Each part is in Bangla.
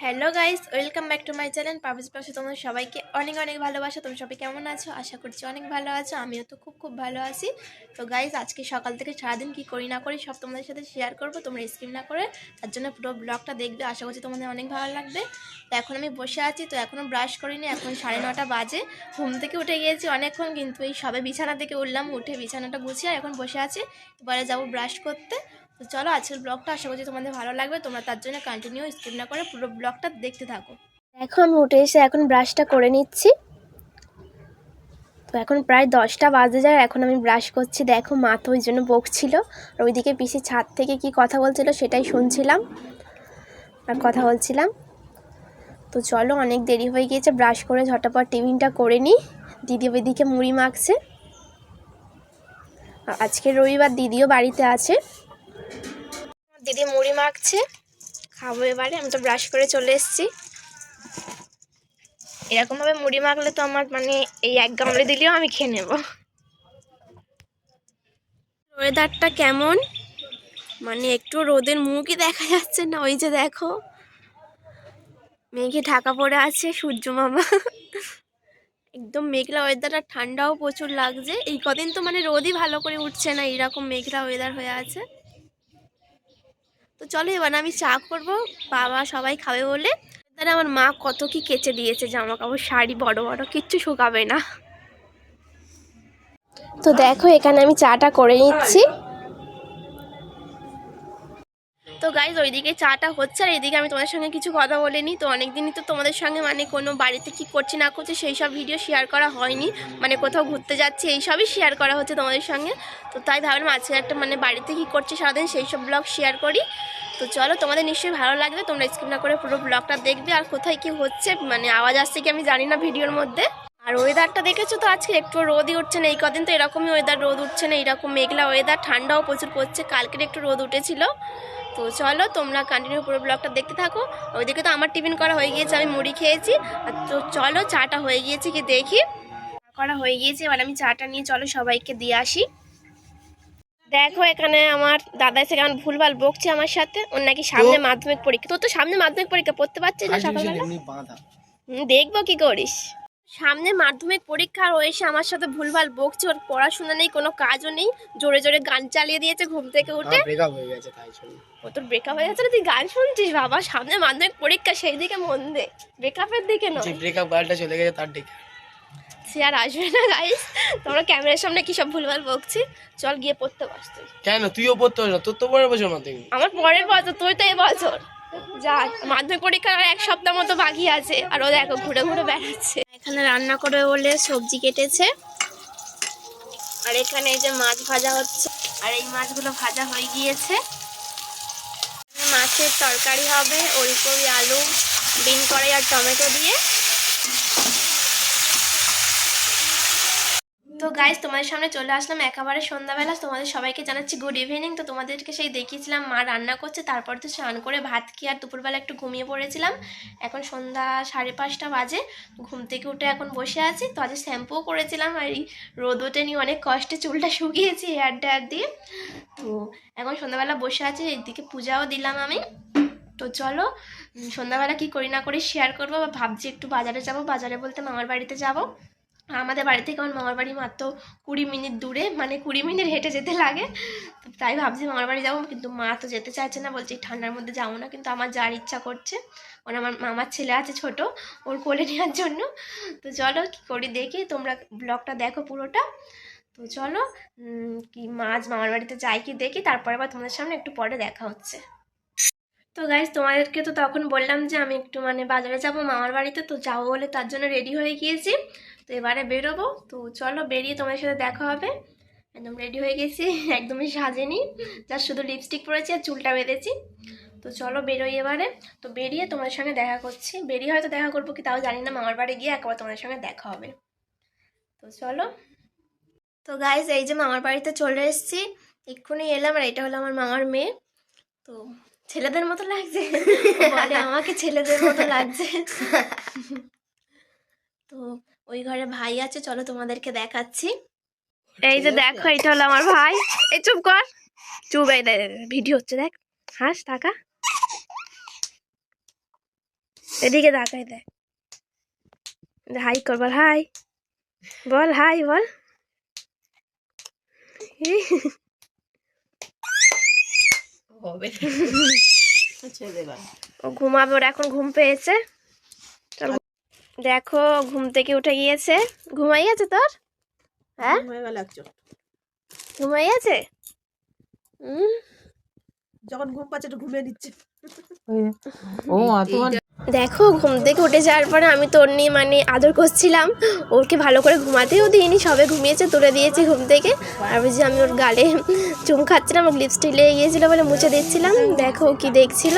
Hello guys welcome back to my channel publish পাশে তোমাদের সবাইকে অনেক অনেক ভালোবাসা। তোমরা সবাই কেমন আছো? আশা করছি অনেক ভালো আছো। আমিও তো খুব খুব ভালো আছি। তো গাইস আজকে সকাল থেকে সারাদিন কি করি না করি সব তোমাদের সাথে শেয়ার করব। তোমরা স্কিম না করে তার জন্য পুরো ব্লগটা দেখবে। আশা করছি তোমাদের অনেক ভালো লাগবে। তো, এখন আমি বসে আছি। তো এখনও ব্রাশ করিনি। এখন সাড়ে নটা বাজে। ঘুম থেকে উঠে গিয়েছি অনেকক্ষণ, কিন্তু এই সবে বিছানা থেকে উঠলাম। উঠে বিছানাটা গুছিয়ে এখন বসে আছি। এবারে যাব ব্রাশ করতে। তো চলো আজকের ব্লগটা আশা করছি তোমাদের ভালো লাগবে। তোমরা তার জন্য কন্টিনিউ স্কিপ না করে পুরো ব্লগটা দেখতে থাকো। এখন উঠে এসে এখন ব্রাশটা করে নিচ্ছি। তো এখন প্রায় দশটা বাজে যায় এখন আমি ব্রাশ করছি। দেখো মা তো ওই জন্য বকছিল। আর ওইদিকে পিসি ছাদ থেকে কি কথা বলছিল সেটাই শুনছিলাম। আর কথা বলছিলাম। তো চলো অনেক দেরি হয়ে গিয়েছে ব্রাশ করে ঝটাপট টিফিনটা করে নিই। দিদি ওইদিকে মুড়ি মাখছে। আজকে রবিবার দিদিও বাড়িতে আছে। দিদি মুড়ি মাখছে, খাব এবারে, আমি তো ব্রাশ করে চলে এসেছি। এরকমভাবে মুড়ি মাখলে তো আমার মানে এই এক গামলে দিলেও আমি খেয়ে নেব। ওয়েদারটা কেমন? মানে একটু রোদের মুখই দেখা যাচ্ছে না, ওই যে দেখো। মেঘে ঢাকা পড়ে আছে, সূর্য মামা। একদম মেঘলা ওয়েদার আর ঠান্ডাও প্রচুর লাগছে। এই কদিন তো মানে রোদই ভালো করে উঠছে না, এইরকম মেঘলা ওয়েদার হয়ে আছে। তো চলো এবার আমি চা করব, বাবা সবাই খাবে বলে। তাহলে আমার মা কত কি কেচে দিয়েছে জামা কাপড় শাড়ি বড় বড়, কিচ্ছু শুকাবে না। তো দেখো এখানে আমি চাটা করে নিচ্ছি তো গাইজ ওইদিকে চাটা হচ্ছে আর এইদিকে আমি তোমাদের সঙ্গে কিছু কথা বলিনি। তো অনেকদিনই তো তোমাদের সঙ্গে মানে কোনো বাড়িতে কি করছি না করছি সেই সব ভিডিও শেয়ার করা হয়নি। মানে কোথাও ঘুরতে যাচ্ছি, এই সবই শেয়ার করা হচ্ছে তোমাদের সঙ্গে। তো তাই ভাবলাম আজকে একটা মানে বাড়িতে কি করছি সারাদিন সেই সব ব্লগ শেয়ার করি। তো চলো, তোমাদের নিশ্চয়ই ভালো লাগবে তোমরা স্কিপ না করে পুরো ব্লগটা দেখবে। আর কোথায় কি হচ্ছে মানে আওয়াজ আসছে কি আমি জানি না ভিডিওর মধ্যে। আর ওয়েদারটা দেখেছ তো আজকে? একটু রোদই উঠছে না, এই কদিন তো এরকমই ওয়েদার রোদ উঠছে না, এরকম মেঘলা ওয়েদার ঠান্ডাও প্রচুর পড়ছে, কালকের একটু রোদ উঠেছিল। তো চলো তোমরা কন্টিনিউ পুরো ব্লগটা দেখতে থাকো। ওইদিকে তো আমার টিফিন করা হয়ে গিয়েছে আমি মুড়ি খেয়েছি। আর তো চলো চাটা হয়ে গিয়েছে কি দেখি। করা হয়ে গিয়েছে এবার আমি চাটা নিয়ে চলো সবাইকে দিয়ে আসি। দেখো এখানে আমার দাদা এসে কেমন ভুলভাল বকছে আমার সাথে। ওর নাকি সামনে মাধ্যমিক পরীক্ষা। তোর তো সামনে মাধ্যমিক পরীক্ষা পড়তে পারছিস না সকালবেলা? দেখব কি করিস। সামনে মাধ্যমিক পরীক্ষা ও আমার সাথে ভুলভাল বকছে ওর পড়াশোনা নেই কোনো কাজও নেই জোরে জোরে গান চালিয়ে দিয়েছে ঘুম থেকে উঠে। ব্রেকআপ হয়ে গেছে তাই জন্য। ও তোর ব্রেকআপ হয়ে গেছে না তুই গান শুনছিস বাবা? সামনে মাধ্যমিক পরীক্ষা সেই দিকে মন দে। ব্রেকআপের দিকে যে নয়। ব্রেকআপ গার্লটা চলে গেছে তার দিকে। সে আর আসবে না গাইস তোমরা ক্যামেরার সামনে কি সব ভুলভাল বকছি চল গিয়ে পড়তে পারস তুই। কেন? তুইও পড়তে পারিস না তোর তো পরের বছর মাধ্যমিক। আমার পরের বছর তুই তো এবছর যা মাধ্যমিক পরীক্ষার আর এক সপ্তাহ মতো বাকি আছে আর ও দেখো ঘুরে ঘুরে বেড়াচ্ছে। এখানে রান্না করে বলে সবজি কেটেছে। আর এখানে এই যে মাছ ভাজা হচ্ছে। আর এই মাছগুলো ভাজা হয়ে গিয়েছে। মাছের তরকারি হবে, ওলকপি, আলু, বিন কড়াই আর টমেটো দিয়ে। তো গাইজ তোমাদের সামনে চলে আসলাম একেবারে সন্ধ্যাবেলা। তোমাদের সবাইকে জানাচ্ছি গুড ইভিনিং তো তোমাদেরকে সেই দেখিয়েছিলাম, মা রান্না করছে, তারপর তো স্নান করে ভাত খেয়ে আর দুপুরবেলা একটু ঘুমিয়ে পড়েছিলাম। এখন সন্ধ্যা সাড়ে পাঁচটা বাজে ঘুম থেকে উঠে এখন বসে আছি। তো আজ শ্যাম্পুও করেছিলাম আর এই রোদ ওঠে নিয়ে অনেক কষ্টে চুলটা শুকিয়েছি হেয়ার ডেয়ার দিয়ে। তো এখন সন্ধ্যাবেলা বসে আছি, এইদিকে পূজাও দিলাম আমি। তো চলো সন্ধ্যাবেলা কি করি না করি শেয়ার করব। বা ভাবছি একটু বাজারে যাব। বাজারে বলতে মামার বাড়িতে যাব। আমাদের বাড়ি থেকে আমার মামার বাড়ি মাত্র কুড়ি মিনিট দূরে মানে কুড়ি মিনিট হেঁটে যেতে লাগে। তাই ভাবছি মামার বাড়ি যাব, কিন্তু মা তো যেতে চাইছে না, বলছে ঠান্ডার মধ্যে যাব না, কিন্তু আমার যার ইচ্ছা করছে মানে আমার মামার ছেলে আছে ছোট, ওর কোলে নেওয়ার জন্য। তো চলো কী করি দেখি, তোমরা ব্লগটা দেখো পুরোটা। তো চলো কি মাছ মামার বাড়িতে যাই কি দেখি, তারপরে আবার তোমাদের সামনে একটু পরে দেখা হচ্ছে। তো গাইজ তোমাদেরকে তো তখন বললাম যে আমি একটু মানে বাজারে যাব মামার বাড়িতে, তো যাব বলে তার জন্য রেডি হয়ে গিয়েছি। তো এবারে বেরোবো। তো চলো বেরিয়ে তোমার সাথে দেখা হবে। একদম রেডি হয়ে গেছি একদমই সাজেনি। জাস্ট শুধু লিপস্টিক পরেছি আর চুলটা বেঁধেছি। তো চলো বেরোই এবারে। তো বেরিয়ে তোমাদের সঙ্গে দেখা করছি। বেরিয়ে হয়তো দেখা করব কি তাও জানি না মামার বাড়ি গিয়ে একবার তোমাদের সঙ্গে দেখা হবে। তো চলো। তো গাইজ এই যে মামার বাড়িতে চলে এসেছি। এক্ষুনি এলাম আর এটা হলো আমার মামার মেয়ে। তো ছেলেদের মতো লাগছে? বলে আমাকে ছেলেদের মতো লাগছে। তো ওই ঘরে ভাই আছে চলো তোমাদেরকে দেখাচ্ছি। এই যে দেখো এটা হলো আমার ভাই। এই চুপ কর। চুপ এই ভিডিও হচ্ছে দেখ। হাস টাকা এদিকে তাকাই দেখ হাই কর বল হাই। বল হাই বল। হবে। ও ঘুমাবে ওর এখন ঘুম পেয়েছে। দেখো ঘুম থেকে উঠে গিয়েছে। ঘুমাই গেছে তোর? হ্যাঁ? ঘুমাই গেছে হুম যখন ঘুম পাচ্ছে একটু ঘুমিয়ে নিচ্ছে। ও তোমার? দেখো ঘুম থেকে উঠে যাওয়ার পরে আমি তোর নিয়ে মানে আদর করছিলাম। ওকে ভালো করে ঘুমাতেও দিইনি সবে ঘুমিয়েছে তুলে দিয়েছি ঘুম থেকে। আর বুঝি আমি ওর গালে চুম খাচ্ছিলাম ওর লিপস্টিক লেগে গিয়েছিল বলে মুছে দিচ্ছিলাম। দেখো কি দেখছিল।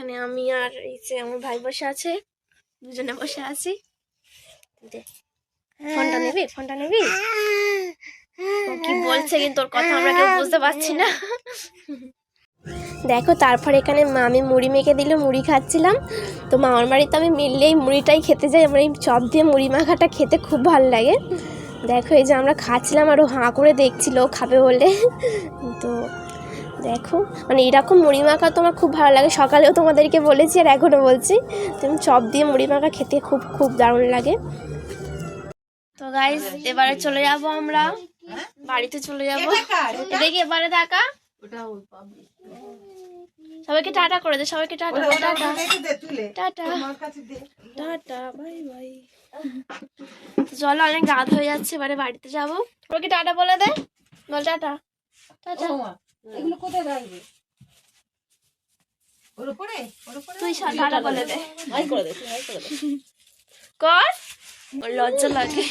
এখানে আমি আর এই যে আমার ভাই বসে আছে। দুজনে বসে আছি। ফোনটা নিবি ফোনটা নিবি? কি বলছে কিন্তু তোর কথা আমরা কেউ বুঝতে পারছি না। দেখো, তারপর এখানে মা আমি মুড়ি মেখে দিল, মুড়ি খাচ্ছিলাম। তো মামার বাড়িতে আমি মিললেই মুড়িটাই খেতে যাই, আমার এই চপ দিয়ে মুড়ি মাখাটা খেতে খুব ভালো লাগে। দেখো, এই যে আমরা খাচ্ছিলাম আর ও হাঁ করে দেখছিল খাবে বলে। তো দেখো মানে এরকম মুড়ি মাখা তোমার খুব ভালো লাগে। সকালেও তোমাদেরকে বলেছি আর এখনও বলছি তুমি চপ দিয়ে মুড়ি মাখা খেতে খুব খুব দারুণ লাগে। তো গাইজ এবারে চলে যাব আমরা। বাড়িতে চলে যাব। দেখি এবারে দেখা সবাইকে টাটা করে দে সবাইকে tata tata. Tata. Tata bye bye. চলো অনেক রাত হয়ে যাচ্ছে এবারে বাড়িতে যাব। ওকে টাটা বলে দে। বল টাটা। টাটা। এগুলো কোথায় রাখবে ওর উপরে? ওর উপরে তুই সাদাটা বলে দে। হাই করে দে হাই করে দে। কর। লজ্জা লাগে।